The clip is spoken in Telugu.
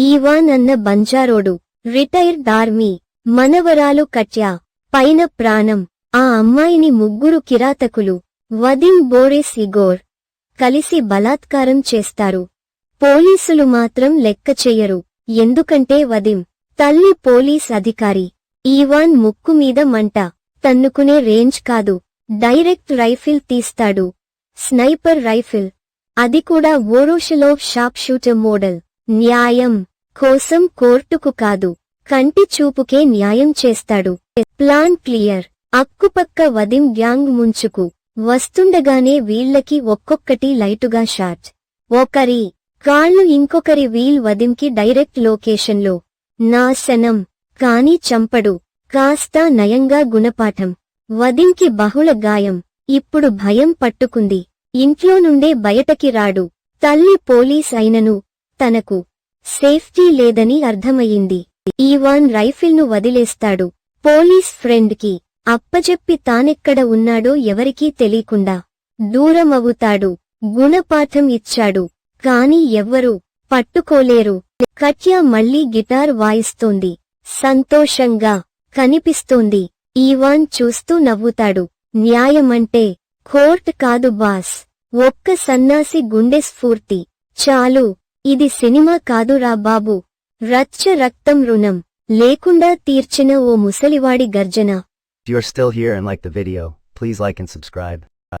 ఈవాన్ అన్న బంజారోడు రిటైర్డ్ ఆర్మీ మనవరాలు కట్యా పైన ప్రాణం ఆ అమ్మాయిని ముగ్గురు కిరాతకులు వదిం బోరిస్ ఇగోర్ కలిసి బలాత్కారం చేస్తారు. పోలీసులు మాత్రం లెక్క చెయ్యరు ఎందుకంటే వదిం తల్లి పోలీస్ అధికారి ఈవాన్ ముక్కు మీద మంట తన్నుకునే రేంజ్ కాదు డైరెక్ట్ రైఫిల్ తీస్తాడు. స్నైపర్ రైఫిల్ అది కూడా ఓరోషలో షాప్ షూటర్ మోడల్ న్యాయం. కోసం కోర్టుకు కాదు కంటి చూపుకే న్యాయం చేస్తాడు. Plan clear. అక్కుపక్క వదిం గ్యాంగ్ ముంచుకు. వస్తుండగానే వీళ్ళకి ఒక్కొక్కటి లైటుగా షాట్ ఒకరి కాళ్ళు ఇంకొకరి వీల్ వదింకి డైరెక్ట్ లొకేషన్లో. నాశనం. కాని చంపడు. కాస్తా నయంగా గుణపాఠం. వదింకి బహుళ గాయం. ఇప్పుడు భయం పట్టుకుంది. ఇంట్లో నుండే బయటకి రాడు. తల్లి పోలీస్ అయినను తనకు సేఫ్టీ లేదని అర్థమయ్యింది. ఈవాన్ రైఫిల్ను వదిలేస్తాడు. పోలీస్ ఫ్రెండ్కి అప్పజెప్పి తానెక్కడ ఉన్నాడో ఎవరికీ తెలియకుండా దూరమవుతాడు. గుణపాఠం ఇచ్చాడు. కాని ఎవ్వరూ పట్టుకోలేరు. కట్యా మళ్ళీ గిటార్ వాయిస్తోంది. సంతోషంగా కనిపిస్తోంది. ఈవాన్ చూస్తూ నవ్వుతాడు. న్యాయమంటే కోర్ట్ కాదు బాస్. ఒక్క సన్నాసి గుండె స్ఫూర్తి. చాలు. ఇది సినిమా కాదురా బాబు రచ్చ రక్తం రుణం లేకుండా తీర్చిన ఓ ముసలివాడి గర్జన If you are still here and like the video, please like and subscribe.